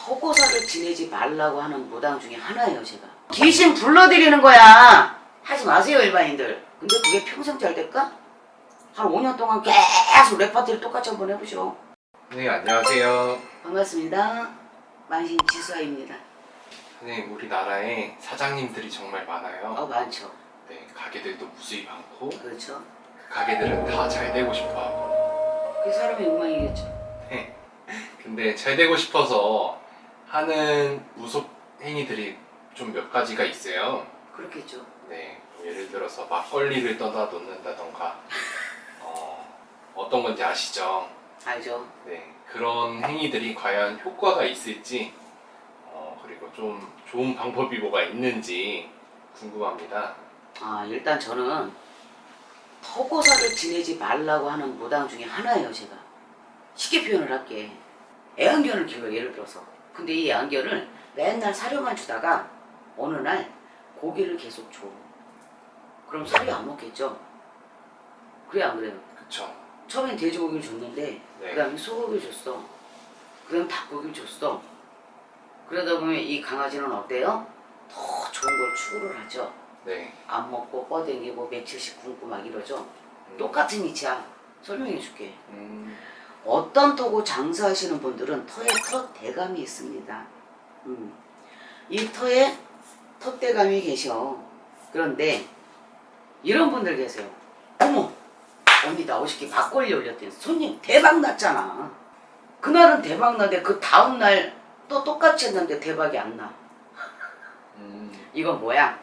허고사를 지내지 말라고 하는 무당 중에 하나예요, 제가. 귀신 불러들이는 거야. 하지 마세요, 일반인들. 근데 그게 평생 잘 될까? 한 5년 동안 계속 레파토리 똑같이 한번 해보죠. 네, 안녕하세요. 반갑습니다. 만신 지수아입니다. 선생님, 우리나라에 사장님들이 정말 어, 많아요. 많죠. 네, 가게들도 무수히 많고 그렇죠. 그 가게들은 다 잘 되고 싶어하고 그게 사람의 욕망이겠죠. 근데 잘 되고 싶어서 하는 무속 행위들이 좀 몇 가지가 있어요. 그렇겠죠. 네, 뭐 예를 들어서 막걸리를 떠다 놓는다던가 어, 어떤 건지 아시죠? 알죠. 네, 그런 행위들이 과연 효과가 있을지 어, 그리고 좀 좋은 방법이 뭐가 있는지 궁금합니다. 아, 일단 저는 허고사를 지내지 말라고 하는 무당 중에 하나예요, 제가. 쉽게 표현을 할게. 애완견을 키워요, 예를 들어서. 근데 이 애완견을 맨날 사료만 주다가 어느 날 고기를 계속 줘. 그럼 사료 안 먹겠죠? 그래, 안 그래요? 그쵸? 처음엔 돼지고기를 줬는데, 네. 그 다음에 소고기를 줬어. 그 다음 닭고기를 줬어. 그러다 보면 이 강아지는 어때요? 더 좋은 걸 추구를 하죠. 네. 안 먹고 뻗댕기고 며칠씩 굶고 막 이러죠. 음. 똑같은 이치야. 설명해 줄게. 음, 어떤 터고 장사하시는 분들은 터에 터 대감이 있습니다. 음. 이 터에 터 대감이 계셔. 그런데 이런 분들 계세요. 어머, 언니 나 50개 막걸리 올렸더니 손님 대박 났잖아. 그날은 대박 나는데 그 다음날 또 똑같이 했는데 대박이 안 나. 음, 이건 뭐야?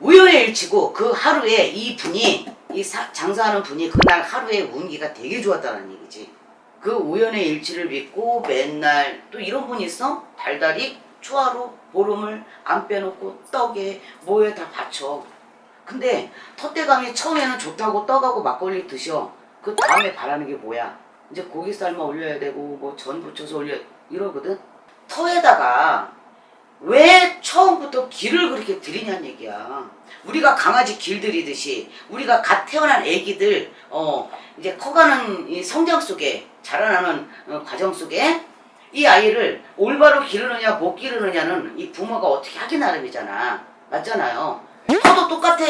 우연의 일치고 그 하루에 이 분이 이 사- 장사하는 분이 그날 하루에 운기가 되게 좋았다는 얘기지. 그 우연의 일치를 믿고 맨날 또 이런 분이 있어? 달달이 초하루 보름을 안 빼놓고 떡에 뭐에 다 바쳐. 근데 텃대감이 처음에는 좋다고 떡하고 막걸리 드셔. 그 다음에 바라는 게 뭐야? 이제 고기 삶아 올려야 되고 뭐 전 부쳐서 올려 이러거든. 터에다가 왜 처음부터 길을 그렇게 들이냐는 얘기야. 우리가 강아지 길 들이듯이 우리가 갓 태어난 아기들 어 이제 커가는 이 성장 속에 자라나는 어, 과정 속에 이 아이를 올바로 기르느냐 못 기르느냐는 이 부모가 어떻게 하기 나름이잖아. 맞잖아요. 터도 똑같아.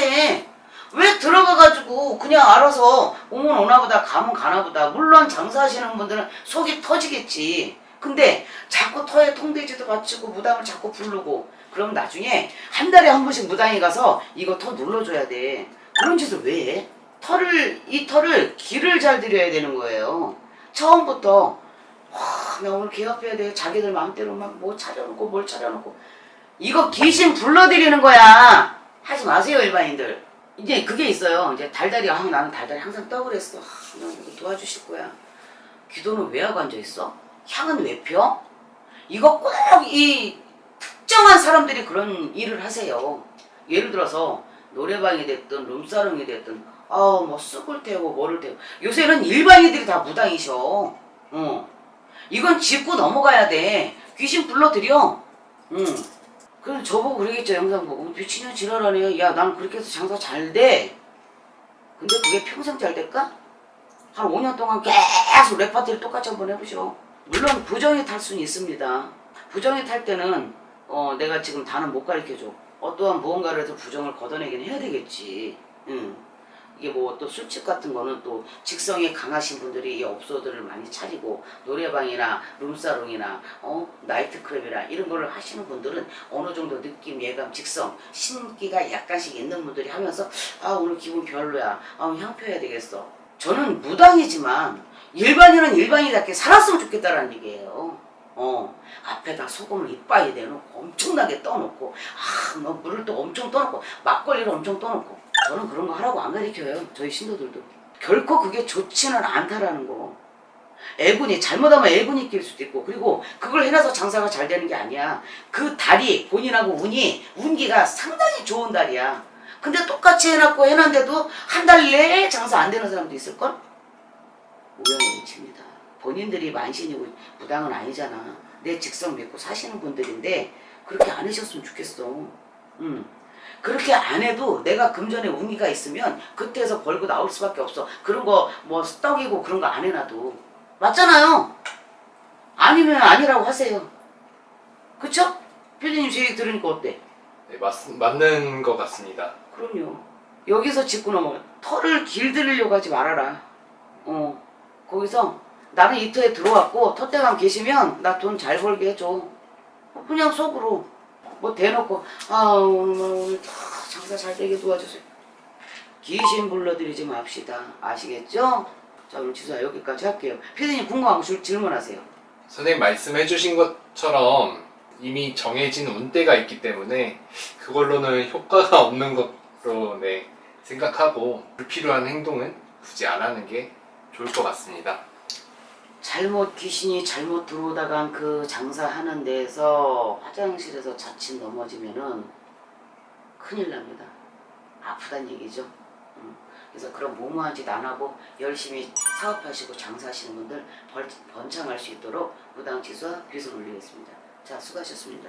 왜 들어가가지고 그냥 알아서 오면 오나보다 가면 가나보다. 물론 장사하시는 분들은 속이 터지겠지. 근데 자꾸 터에 통돼지도 바치고 무당을 자꾸 부르고 그럼 나중에 한 달에 한 번씩 무당이 가서 이거 터 눌러줘야 돼. 그런 짓을 왜 해? 털을 이 털을 길을 잘 들여야 되는 거예요. 처음부터 와, 나 오늘 개업해야 돼. 자기들 마음대로 막 뭐 차려놓고 뭘 차려놓고 이거 귀신 불러들이는 거야. 하지 마세요 일반인들. 이제 그게 있어요. 이제 달달이 아 나는 달달이 항상 했어. 아, 나 이거 도와주실 거야. 기도는 왜 하고 앉아 있어? 향은 왜 펴? 이거 꼭 이 특정한 사람들이 그런 일을 하세요. 예를 들어서 노래방이 됐든 룸사롱이 됐든 아우 뭐 쑥을 태우고 뭐를 태우고 요새는 일반인들이 다 무당이셔. 어. 이건 짚고 넘어가야 돼. 귀신 불러들여. 응. 그럼 저보고 그러겠죠 영상 보고 미친년 지랄하네. 야 난 그렇게 해서 장사 잘 돼. 근데 그게 평생 잘 될까? 한 5년 동안 계속 레파토리 똑같이 한번 해보죠. 물론 부정이 탈 수는 있습니다. 부정이 탈 때는 어, 내가 지금 다는 못 가르쳐줘. 어떠한 무언가를 해서 부정을 걷어내긴 해야 되겠지. 응. 이게 뭐 또 술집 같은 거는 또 직성이 강하신 분들이 이 업소들을 많이 차리고 노래방이나 룸사롱이나 어 나이트클럽이나 이런 거를 하시는 분들은 어느 정도 느낌 예감 직성 신기가 약간씩 있는 분들이 하면서 아 오늘 기분 별로야 아 향표해야 되겠어 저는 무당이지만 일반인은 일반인답게 살았으면 좋겠다라는 얘기예요. 어. 앞에다 소금을 이빠이 내놓고 엄청나게 떠놓고 아 뭐 물을 또 엄청 떠놓고 막걸리를 엄청 떠놓고. 저는 그런 거 하라고 안 가르쳐요 저희 신도들도. 결코 그게 좋지는 않다라는 거. 애군이 잘못하면 애군이 낄 수도 있고 그리고 그걸 해놔서 장사가 잘 되는 게 아니야. 그 달이 본인하고 운이 운기가 상당히 좋은 달이야 근데 똑같이 해놨고 해놨는데도 한 달 내에 장사 안 되는 사람도 있을걸? 우연의 일치입니다 본인들이 만신이고 무당은 아니잖아 내 직성 믿고 사시는 분들인데 그렇게 안 하셨으면 좋겠어 음. 그렇게 안 해도 내가 금전에 운기가 있으면 그때에서 벌고 나올 수밖에 없어 그런 거 뭐 떡이고 그런 거 안 해놔도 맞잖아요 아니면 아니라고 하세요 그쵸? 피디님 제 얘기 들으니까 어때? 네, 맞, 맞는 것 같습니다. 그럼요. 여기서 짚고 넘어가. 털을 길들이려고 하지 말아라. 어. 거기서 나는 이 터에 들어왔고 터대감 계시면 나 돈 잘 벌게 해줘. 그냥 속으로 뭐 대놓고 아 오늘 오늘 다 장사 잘 되게 도와주세요. 귀신 불러드리지 맙시다. 아시겠죠? 자 오늘 지수야 여기까지 할게요. 피디님 궁금한 거 질- 질문하세요. 선생님 말씀해주신 것처럼 이미 정해진 운대가 있기 때문에 그걸로는 효과가 없는 것 으로 네, 생각하고 불필요한 행동은 굳이 안 하는 게 좋을 것 같습니다. 잘못 귀신이 잘못 들어오다간 그 장사하는 데에서 화장실에서 자칫 넘어지면은 큰일 납니다. 아프단 얘기죠. 음. 그래서 그런 무모한 짓 안 하고 열심히 사업하시고 장사하시는 분들 벌- 번창할 수 있도록 무당 지수와 귀선 올리겠습니다. 자 수고하셨습니다.